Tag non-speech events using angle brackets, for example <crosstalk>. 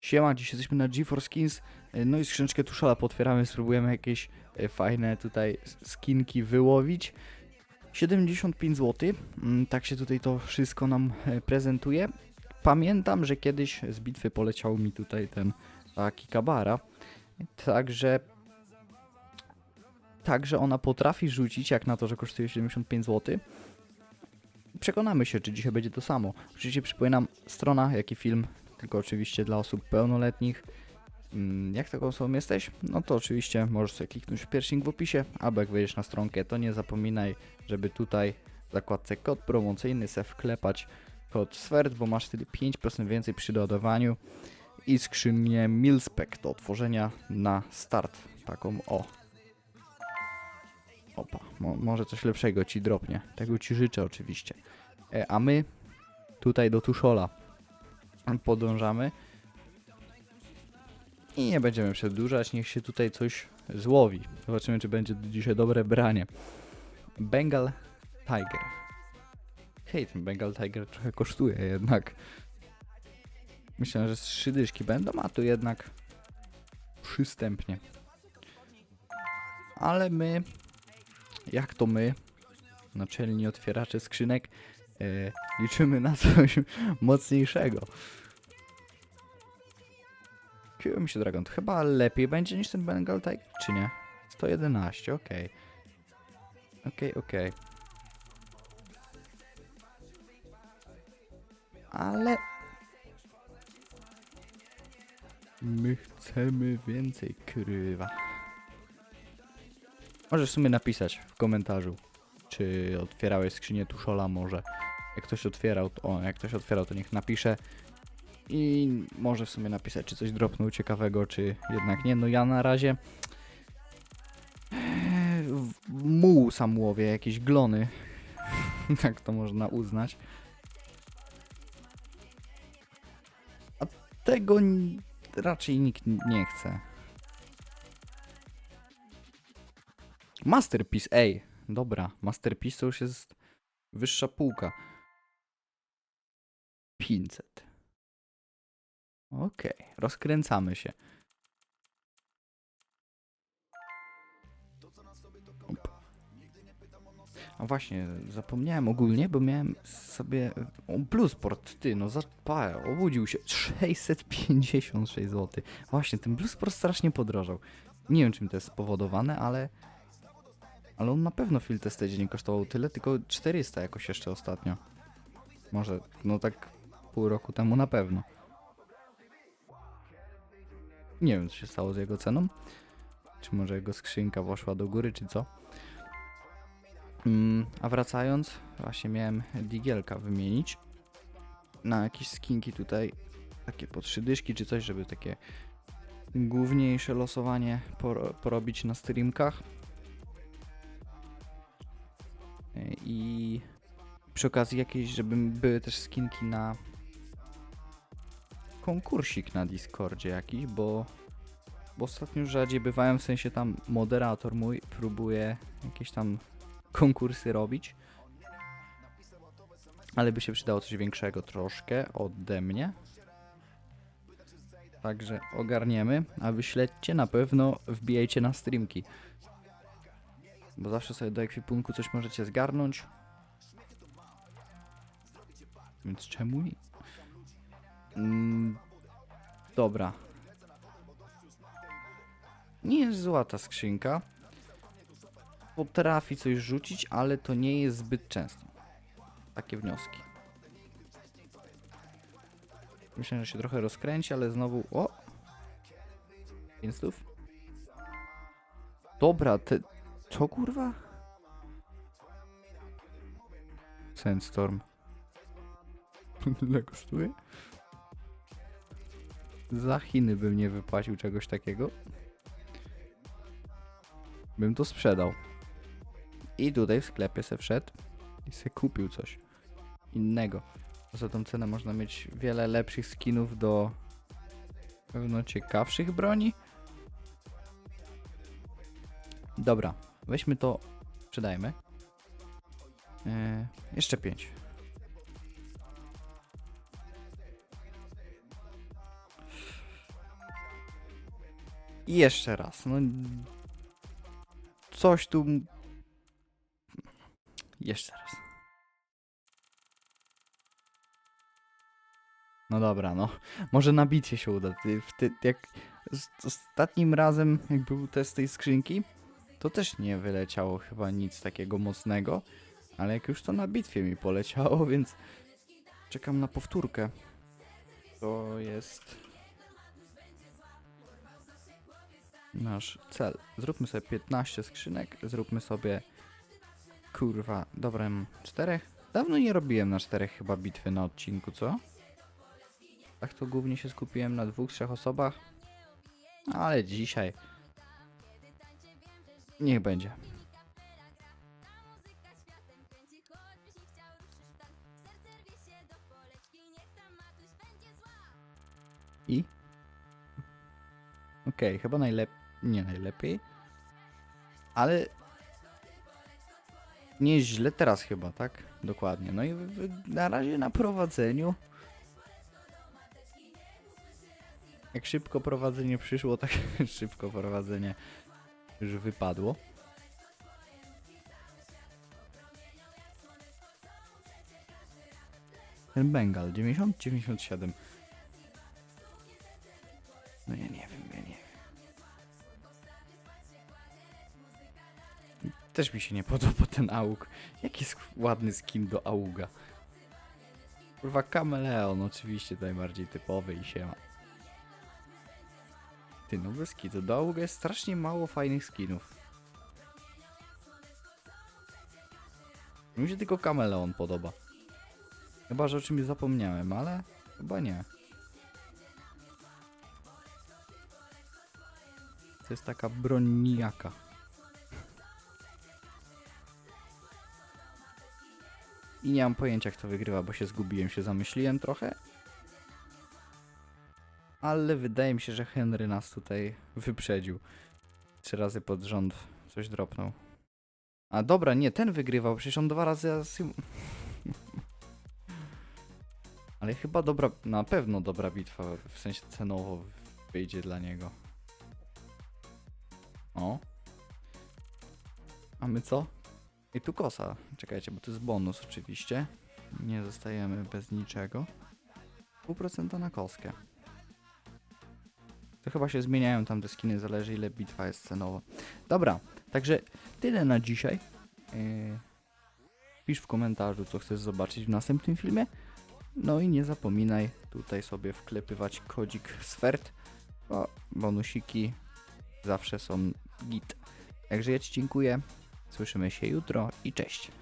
Siema, dziś jesteśmy na GeForce Skins, e, no i skrzyneczkę Tuszala potwieramy, spróbujemy jakieś e, fajne tutaj skinki wyłowić. 75 zł, mm, tak się tutaj to wszystko nam e, prezentuje. Pamiętam, że kiedyś z bitwy poleciał mi tutaj ten taki kabara, także także ona potrafi rzucić, jak na to, że kosztuje 75 zł. Przekonamy się, czy dzisiaj będzie to samo. Oczywiście przypominam, strona, jak i film tylko oczywiście dla osób pełnoletnich. Mm, Jak taką osobą jesteś? No to oczywiście możesz sobie kliknąć w piercing w opisie, albo jak wejdziesz na stronkę, to nie zapominaj, żeby tutaj w zakładce kod promocyjny se wklepać kod SWERT, bo masz wtedy 5% więcej przy doładowaniu i skrzynię Milspec do otworzenia na start. Taką o. Opa, mo może coś lepszego ci dropnie. Tego ci życzę oczywiście. E, a my tutaj do Tuszola podążamy. I nie będziemy przedłużać, niech się tutaj coś złowi. Zobaczymy, czy będzie dzisiaj dobre branie. Bengal Tiger. Hej, ten Bengal Tiger trochę kosztuje jednak. Myślałem, że trzy dyszki będą, a tu jednak przystępnie. Ale my, jak to my, naczelni otwieracze skrzynek, e, liczymy na coś mocniejszego. Kupił mi się Dragon. To chyba lepiej będzie niż ten Bengal Tiger, czy nie? 111, okej. Okej, okej. Ale... My chcemy więcej, krywa. Możesz w sumie napisać w komentarzu, czy otwierałeś skrzynię Tuszola może. Jak ktoś otwierał, to, o, jak ktoś otwierał, to niech napisze. I może w sumie napisać, czy coś dropnął ciekawego, czy jednak nie. No ja na razie w- muł sam łowię, jakieś glony. <laughs> tak to można uznać. A tego raczej nikt nie chce. Masterpiece, ej, dobra, Masterpiece to już jest wyższa półka. 500. Okej, rozkręcamy się. A właśnie, zapomniałem ogólnie, bo miałem sobie... O, Bluesport, ty, no zapał, obudził się. 656 zł. Właśnie, ten Bluesport strasznie podrożał. Nie wiem, czym to jest spowodowane, ale... Ale on na pewno w Filtestedzie nie kosztował tyle, tylko 400 jakoś jeszcze ostatnio. Może, no tak pół roku temu na pewno. Nie wiem, co się stało z jego ceną. Czy może jego skrzynka poszła do góry, czy co. Mm, a wracając, właśnie miałem digielka wymienić na jakieś skinki tutaj, takie po trzy dyszki czy coś, żeby takie główniejsze losowanie poro porobić na streamkach. E, I przy okazji jakieś, żeby były też skinki na konkursik na Discordzie jakiś, bo, bo ostatnio rzadziej bywają, w sensie tam moderator mój próbuje jakieś tam konkursy robić. Ale by się przydało coś większego troszkę ode mnie. Także ogarniemy, a wy śledźcie na pewno, wbijajcie na streamki. Bo zawsze sobie do ekwipunku coś możecie zgarnąć. Więc czemu nie? Mm, dobra. Nie jest zła ta skrzynka. Potrafi coś rzucić, ale to nie jest zbyt często. Takie wnioski. Myślę, że się trochę rozkręci, ale znowu... O! Instów? Dobra, te... Co kurwa? Sandstorm. <laughs> Ile kosztuje? Za Chiny bym nie wypłacił czegoś takiego. Bym to sprzedał. I tutaj w sklepie se wszedł i se kupił coś innego. Za tą cenę można mieć wiele lepszych skinów do pewno ciekawszych broni. Dobra, weźmy to, sprzedajmy. Yy, jeszcze pięć. I jeszcze raz. No. Coś tu. Jeszcze raz. No dobra, no. Może na bitwie się uda. Ty, jak z ostatnim razem, jak był test tej skrzynki, to też nie wyleciało chyba nic takiego mocnego. Ale jak już to na bitwie mi poleciało, <laughs> więc czekam na powtórkę. To jest nasz cel. Zróbmy sobie 15 skrzynek, zróbmy sobie kurwa, dobra, mam czterech. Dawno nie robiłem na czterech chyba bitwy na odcinku, co? Tak to głównie się skupiłem na dwóch, trzech osobach. Ale dzisiaj niech będzie. I? Okej, chyba najlepiej. Nie najlepiej. Ale. Nieźle teraz chyba, tak? Dokładnie. No i na razie na prowadzeniu. Jak szybko prowadzenie przyszło, tak <laughs> szybko prowadzenie już wypadło. Ten Bengal 90, Też mi się nie podoba ten auk. Jaki jest ładny skin do auga. Kurwa kameleon oczywiście najbardziej typowy i siema. Ty no bez do auga jest strasznie mało fajnych skinów. Mi się tylko kameleon podoba. Chyba, że o czymś zapomniałem, ale chyba nie. To jest taka broń nijaka. I nie mam pojęcia kto wygrywa, bo się zgubiłem, się zamyśliłem trochę. Ale wydaje mi się, że Henry nas tutaj wyprzedził. Trzy razy pod rząd coś dropnął. A dobra, nie, ten wygrywał, przecież on dwa razy... <laughs> Ale chyba dobra, na pewno dobra bitwa, w sensie cenowo wyjdzie dla niego. O. A my co? I tu kosa. Czekajcie, bo to jest bonus oczywiście. Nie zostajemy bez niczego. Pół procenta na koskę. To chyba się zmieniają tam te skiny, zależy ile bitwa jest cenowa. Dobra, także tyle na dzisiaj. Yy, pisz w komentarzu, co chcesz zobaczyć w następnym filmie. No i nie zapominaj tutaj sobie wklepywać kodzik SWERT, bo bonusiki zawsze są git. Także ja Ci dziękuję. Słyszymy się jutro i cześć.